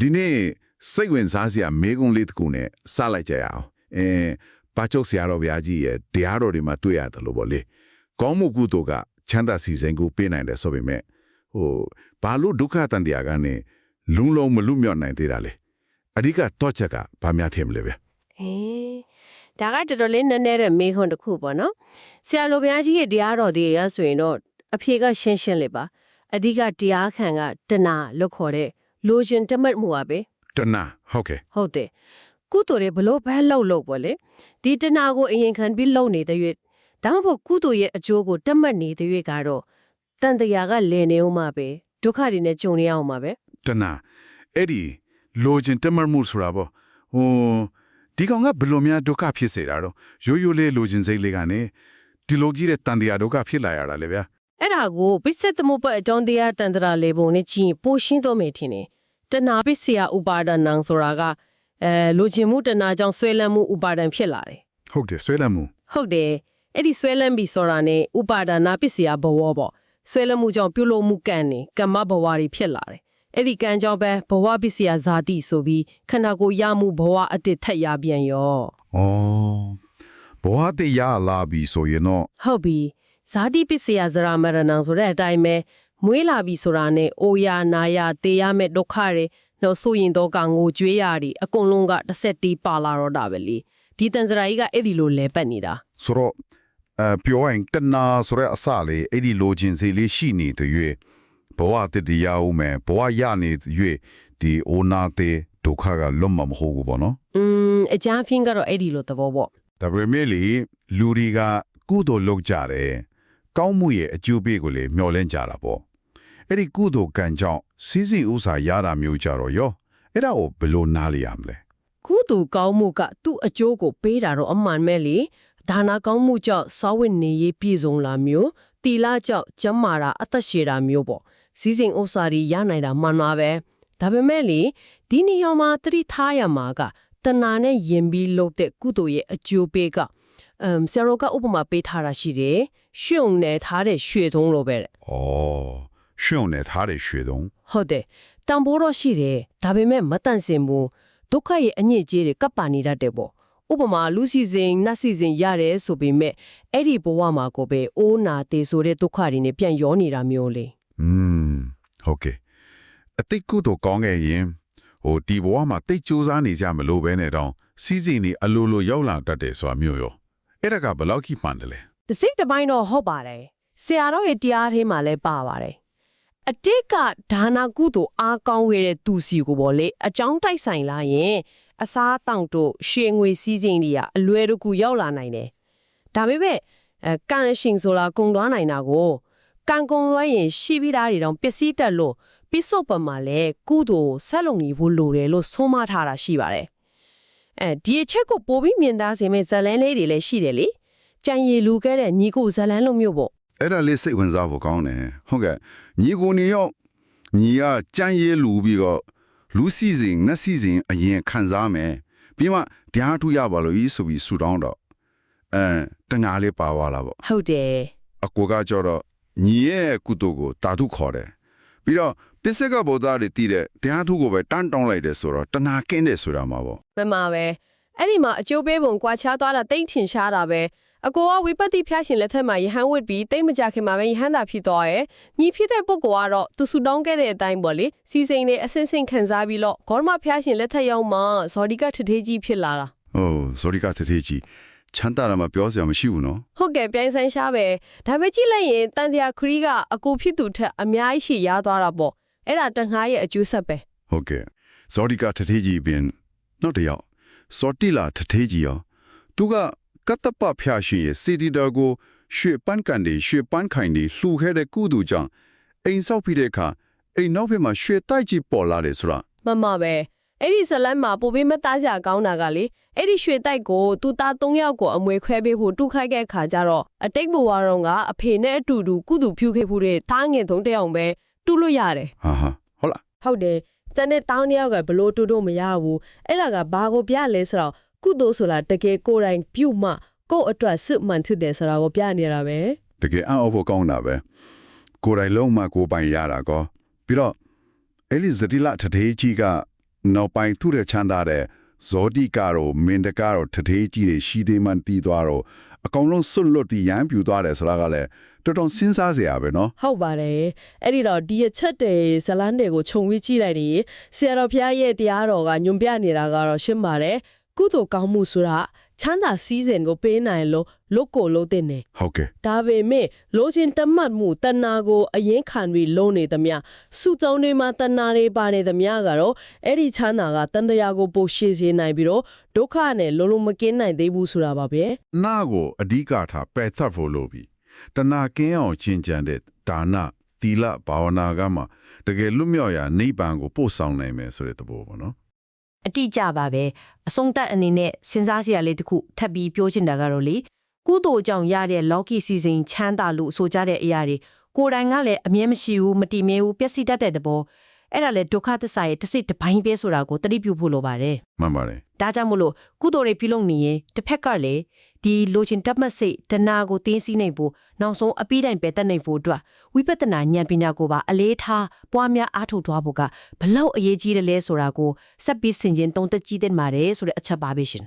ဒီနေ့စိတ်ဝင်စားစရာမေးခွန်းလေးတစ်ခုနဲ့စလိုက်ကြရအောင်အဲပါချုပ်ဆရာတော်ဘုရားကြီးရဲ့တရားတော်တွေမှာတွေ့ရတယ်လို့ပေါ့လေကောင်းမှုကုသိုလ်ကချမ်းသာစီစဉ်ကိုပေးနိုင်တယ်ဆိုပေမဲ့ဟိုဘာလို့ဒုက္ခတန်တရားကနေလုံလုံးမလွတ်မြောက်နိုင်သေးတာလဲအဓိကတော့ချက်ကဘာများထင်မလဲဗျအေးဒါကတော်တော်လေးနည်းနည်းတဲ့မေးခွန်းတစ်ခုပေါ့နော်ဆရာလိုဘုရားကြီးရဲ့တရားတော်တွေရဆိုရင်တော့အဖြေကရှင်းရှင်းလေးပါအဓိကတရားခံကတဏလို့ခေါ်တဲ့ လိုရှင်တမတ်မှုပါပဲတဏဟုတ်ကဲ့ဟုတ်တယ်ကုသိုလ်တွေဘလို့ဘဲလှုပ်လို့ပေါ့လေဒီတဏကိုအရင်ခံပြီးလှုပ်နေတဲ့၍ဒါမှမဟုတ်ကုသိုလ်ရဲ့အကျိုးကိုတတ်မှတ်နေတဲ့၍ကတော့တန်တရားကလည်နေအောင်မှာပဲဒုက္ခတွေနဲ့ကြုံနေအောင်မှာပဲတဏအဲ့ဒီလိုချင်တမတ်မှုဆိုတာပေါ့ဟိုဒီကောင်ကဘယ်လိုများဒုက္ခဖြစ်စေတာတော့ရိုးရိုးလေးလိုချင်စိတ်လေးကနေဒီလိုကြီးတဲ့တန်တရားဒုက္ခဖြစ်လာရတာလေဗျာအဲ့ဒါကိုပိစက်သမုပ္ပတ်အကြောင်းတရားတန်တရာလေပုံနဲ့ကြည့်ရင်ပိုရှင်းတော့မယ်ထင်တယ် တဏပိစယဥပါဒနံဆိုတာကအဲလိုချင်မှုတဏကြောင့်ဆွဲလန်းမှုဥပါဒံဖြစ်လာတယ်ဟုတ်တယ်ဆွဲလမ်းမှုဟုတ်တယ်အဲ့ဒီဆွဲလန်းပြီဆိုတာနဲ့ဥပါဒနာပစ္စယဘဝပေါ့ဆွဲလန်းမှုကြောင့်ပြုလုပ်မှုကံနေကမ္မဘဝတွေဖြစ်လာတယ်အဲ့ဒီကံကြောင့်ပဲဘဝပစ္စယဇာတိဆိုပြီးခန္ဓာကိုယ်ရမှုဘဝအတစ်ထက်ရပြန်ရောဩဘောဟာတေရလာပြီဆိုရင်တော့ဟုတ်ပြီဇာတိပစ္စယဇရာမရဏံဆိုတဲ့အတိုင်းပဲ မွေးလာပြီဆိုတာနဲ့အိုယာနာယာတေရမဲ့ဒုက္ခတွေတော့ဆိုရင်တော့ကငိုကြွေးရတွေအကုန်လုံးကတစ်ဆက်တီးပါလာတော့တာပဲလေဒီတန်စရာကြီးကအဲ့ဒီလိုလဲပတ်နေတာဆိုတော့အပြောရင်တဏဆိုတဲ့အစလေးအဲ့ဒီလိုချင်စိတ်လေးရှိနေတဲ့၍ဘောဟာတေတရားဦးမယ်ဘောရနေတဲ့၍ဒီအိုနာတေဒုက္ခကလွတ်မှာမဟုတ်ဘူးပေါ့နော်อืมအကြမ်းဖင်းကတော့အဲ့ဒီလိုသဘောပေါ့ဒါပေမဲ့လေလူတွေကကုသိုလ်လုပ်ကြတယ်ကောင်းမှုရဲ့အကျိုးပေးကိုလေမျှော်လင့်ကြတာပေါ့ အဲ့ဒီကုသိုလ်ကံကြောင့်စီးစိမ်ဥစ္စာရတာမျိုးကြတော့ရောအဲ့ဒါကိုဘယ်လိုနားလည်ရမလဲကုသူကောင်းမှုကသူ့အကျိုးကိုပေးတာတော့အမှန်ပဲလေဒါနာကောင်းမှုကြောင့်စောဝိနေရေးပြည့်စုံလာမျိုးတီလာကြောင့်ကျမ်းမာတာအသက်ရှည်တာမျိုးပေါ့စီးစိမ်ဥစ္စာတွေရနိုင်တာမှန်ပါပဲဒါပေမဲ့လေဒီနေရာမှာသတိထားရမှာကတဏှာနဲ့ယင်ပြီးလုပ်တဲ့ကုသိုလ်ရဲ့အကျိုးပေးကအမ်ဆရာတော်ကဥပမာပေးထားတာရှိတယ်ရွှုံနယ်ထားတဲ့ရွှေထုံးလိုပဲတဲ့ဩ ရှုံနဲ့ထားတဲ့ရွှေတုံးဟုတ်တယ်တန်ဖိုးတော့ရှိတယ်ဒါပေမဲ့မတန့်စင်ဘူးဒုက္ခရဲ့အညစ်အကြေးတွေကပ်ပါနေတတ်တယ်ပေါ့ဥပမာလူစီစဉ်နတ်စီစဉ်ရတယ်ဆိုပေမဲ့အဲ့ဒီဘဝမှာကိုပဲအိုးနာတေဆိုတဲ့ဒုက္ခတွေနဲ့ပြန်ရောနေတာမျိုးလေอืมဟုတ်ကဲ့အတိတ်ကုသိုလ်ကောင်းခဲ့ရင်ဟိုဒီဘဝမှာတိတ်ကြိုးစားနေကြမလို့ပဲနဲ့တော့စီးစိမ်နေအလိုလိုရောက်လာတတ်တယ်ဆိုတာမျိုးရောအဲ့ဒါကဘယ်လောက်ကြီးမှန်တယ်လဲတစ်စိတ်တစ်ပိုင်းတော့ဟုတ်ပါတယ်ဆရာတော်ရဲ့တရားထဲမှာလည်းပါပါတယ် အတိတ်ကဒါနာကုသိုလ်အားကောင်းခဲ့တဲ့သူစီကိုပေါ့လေအကြောင်းတိုက်ဆိုင်လာရင်အစားတောင့်တို့ရွှေငွေစည်းစိမ်တွေကအလွယ်တကူရောက်လာနိုင်တယ်ဒါပေမဲ့အဲကံအရှင်ဆိုလာကုံသွားနိုင်တာကိုကံကုံလွှဲရင်ရှိပြီးသားတွေတော့ပစ္စည်းတက်လို့ပိစုတ်ပမှာလဲကုသိုလ်ဆက်လုံနေဖို့လိုတယ်လို့ဆုံးမထားတာရှိပါတယ်အဲဒီအချက်ကိုပိုပြီးမြင်သားစေမဲ့ဇတ်လန်းလေးတွေလည်းရှိတယ်လေကြံရည်လူခဲ့တဲ့ညီကိုဇတ်လန်းလိုမျိုးပေါ့ အဲ့ဒါလေးစိတ်ဝင်စားဖို့ကောင်းတယ်ဟုတ်ကဲ့ညီကိုနေရောညီကကြမ်းရဲလူပြီးတော့လူစီစဉ်နတ်စီစဉ်အရင်ခံစားမယ်ပြီးမှတရားထူရပါလို့ဤဆိုပြီးဆူတောင်းတော့အဲတငါလေးပါသွားလာပေါ့ဟုတ်တယ်အကူကကြောတော့ညီရဲ့ကုတုကိုတာထုခေါ်တယ်ပြီးတော့ပစ္စကဗုဒ္ဓတွေတည်တဲ့တရားထုကိုပဲတန်းတောင်းလိုက်တယ်ဆိုတော့တဏှာကင်းတယ်ဆိုတာမှာပေါ့မမပဲအဲ့ဒီမှာအကျိုးပေးပုံကွာခြားသွားတာတိတ်ထင်ရှားတာပဲ အကိုကဝိပဿနာဖျားရှင်လက်ထက်မှာယဟန်ဝစ်ပြီးတိတ်မကြခင်မှာပဲယဟန်တာဖြစ်သွားရဲ့ညီဖြစ်တဲ့ပုဂ္ဂိုလ်ကတော့သူဆူတောင်းခဲ့တဲ့အတိုင်းပေါ့လေစီစိန်နဲ့အစင်းစင်းခံစားပြီးတော့ဂေါရမဖျားရှင်လက်ထက်ရောက်မှဇော်ဒီကထထေးကြီးဖြစ်လာတာ။အိုးဇော်ဒီကတထေးကြီးချမ်းသာတာမှပြောစရာမရှိဘူးနော်ဟုတ်ကဲ့ပြိုင်ဆိုင်ရှားပဲဒါပေမဲ့ကြည့်လိုက်ရင်တန်တရားခရီးကအကိုဖြစ်သူထက်အများကြီးရှေ့ရသွားတာပေါ့အဲ့ဒါတငှားရဲ့အကျိုးဆက်ပဲ။ဟုတ်ကဲ့ဇော်ဒီကတထေးကြီးပင်နောက်တစ်ယောက်စော်တီလာတထေးကြီးရောသူက ကတ္တပဖျားရှင်ရဲ့စီတီတာကိုရွှေပန်းကန်တွေရွှေပန်းခိုင်တွေလှူခဲ့တဲ့ကုသူကြောင့်အိမ်ဆောက်ပြီးတဲ့အခါအိမ်နောက်ဘက်မှာရွှေတိုက်ကြီးပေါ်လာတယ်ဆိုတာမမပဲအဲ့ဒီဇလန်မှာပိုပေးမသားစရာကောင်းတာကလေအဲ့ဒီရွှေတိုက်ကိုသူသား၃ယောက်ကိုအမွေခွဲပေးဖို့တူခိုက်ခဲ့ခါကြတော့အတိတ်ဘဝတော့ကအဖေနဲ့အတူတူကုသူဖြူခဲ့ဖို့တဲ့သားငယ်သုံးတစ်ယောက်ပဲတူလို့ရတယ်ဟာဟာဟုတ်လားဟုတ်တယ်ကျန်တဲ့တောင်းတစ်ယောက်ကဘလို့တူတော့မရဘူးအဲ့လာကဘာကိုပြလဲဆိုတော့ ကုသိုလ်ဆိုတာတကယ်ကိုယ်တိုင်ပြုတ်မှကိုယ့်အတွက်စစ်မှန်ဖြစ်တယ်ဆိုတာကိုပြနေတာပဲတကယ်အံ့ဩဖို့ကောင်းတာပဲကိုယ်တိုင်လုံးမှကိုယ်ပိုင်ရတာကောပြီးတော့အဲ့ဒီဇတိလတထေးကြီးကနောက်ပိုင်းသူ့ရဲ့ချမ်းသာတဲ့ဇောတိကတော့မင်းတကတော့တထေးကြီးတွေရှိသေးမှန်တီးသွားတော့အကောင်လုံးစွန့်လွတ်တီးရမ်းပြူသွားတယ်ဆိုတာကလည်းတော်တော်စဉ်းစားစရာပဲနော်ဟုတ်ပါတယ်အဲ့ဒီတော့ဒီအချက်တွေဇလန်းတွေကိုခြုံပြီးကြည့်လိုက်ရင်ဆရာတော်ဘုရားရဲ့တရားတော်ကညွန်ပြနေတာကတော့ရှင်းပါတယ် ကုသိုလ်ကောင်းမှုဆိုတာချမ်းသာစည်းစိမ်ကိုပေးနိုင်လို့လုတ်ကိုလုတ်တဲ့နေဟုတ်ကဲ့ဒါပေမဲ့လိုချင်တတ်မှတ်မှုတဏှာကိုအရင်ခံပြီးလုံးနေသမျှစုကြုံတွေမှာတဏှာတွေပါနေသမျှကတော့အဲ့ဒီချမ်းသာကတန်တရားကိုပိုရှေ့စေနိုင်ပြီးတော့ဒုက္ခနဲ့လုံးလုံးမကင်းနိုင်သေးဘူးဆိုတာပါပဲနာကိုအဓိကထားပယ်သတ်ဖို့လိုပြီတနာကင်းအောင်ကျင့်ကြံတဲ့ဒါနသီလဘာဝနာကမှတကယ်လွတ်မြောက်ရာနိဗ္ဗာန်ကိုပို့ဆောင်နိုင်မယ်ဆိုတဲ့သဘောပေါ့နော် အတိအကျပါပဲအဆုံးသတ်အနေနဲ့စဉ်းစားစရာလေးတစ်ခုထပ်ပြီးပြောချင်တာကတော့လေကုသိုလ်ကြောင့်ရတဲ့လော်ကီစီစဉ်ချမ်းသာလို့ဆိုကြတဲ့အရာတွေကိုယ်တိုင်ကလည်းအမြဲမရှိဘူးမတည်မြဲဘူးပျက်စီးတတ်တဲ့သဘောအဲ့ဒါလေဒုက္ခသစ္စာရဲ့တစ်စိတ်တစ်ပိုင်းပဲဆိုတာကိုတတိပြုဖို့လိုပါတယ်မှန်ပါတယ်ဒါကြောင့်မို့လို့ကုသိုလ်တွေပြုလုပ်နေရင်တစ်ဖက်ကလည်း ဒီလိုချင်တတ်မှတ်စိတ်တဏှာကိုတင်းစီးနိုင်ဖို့နောက်ဆုံးအပိတိုင်ပဲတက်နိုင်ဖို့အတွက်ဝိပဿနာဉာဏ်ပညာကိုပါအလေးထားပွားများအားထုတ်သွားဖို့ကဘလောက်အရေးကြီးတယ်လဲဆိုတာကိုစက်ပြီးဆင်ခြင်သုံးသက်ကြည့်တဲ့မှာတယ်ဆိုတဲ့အချက်ပါပဲရှင်